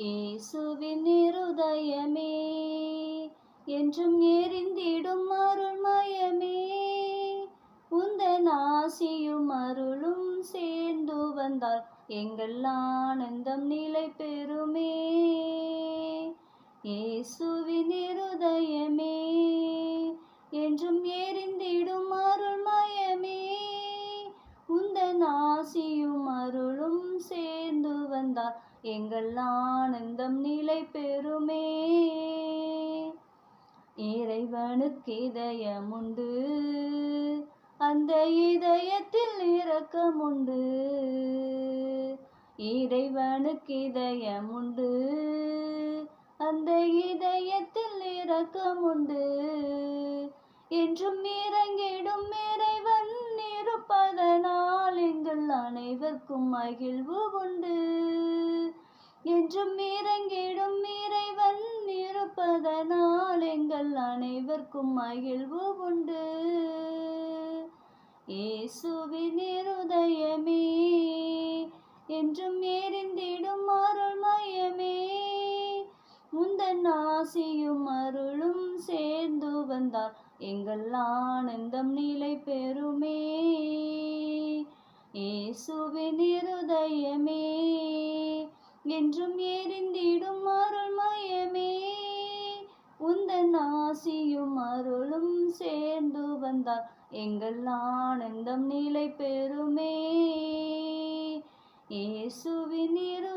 இயேசுவின் இருதயமே என்றும் எரிந்திடும் அருள்மயமே. உந்தன் ஆசியும் அருளும் சேர்ந்து வந்தால் எங்கள் ஆனந்தம் நிலை பெறுமே. இயேசுவின் இருதயமே என்றும் எரிந்திடும் அருள்மயமே. உந்தன் ஆசியும் அருளும் சேர்ந்து வந்தால் எங்கள் ஆனந்தம் நிலை பெறுமே? இறைவனுக்கு இதயமுண்டு அந்த இதயத்தில் இரக்கமுண்டு. இறைவனுக்கு இதயமுண்டு அந்த இதயத்தில் இரக்கமுண்டு. என்றும் இறங்கிடும் இறைவன் இருப்பதனால் எங்கள் அனைவருக்கும் மகிழ்வு உண்டு. என்றும் இறங்கிடும் இறைவன் இருப்பதனால் எங்கள் அனைவருக்கும் மகிழ்வு உண்டு. இயேசுவின் இருதயமே என்றும் எரிந்திடும் அருள்மயமே முந்தன் ஆசியும் அருளும் சேர்ந்து வந்தால் எங்கள் ஆனந்தம் நிலை பெறுமே. இயேசுவின் இருதயமே என்றும் எரிந்திடும் அருள்மயமே உந்தன் ஆசியும் அருளும் சேர்ந்து வந்தால் எங்கள் ஆனந்தம் நிலை பெறுமே இயேசுவின் இரு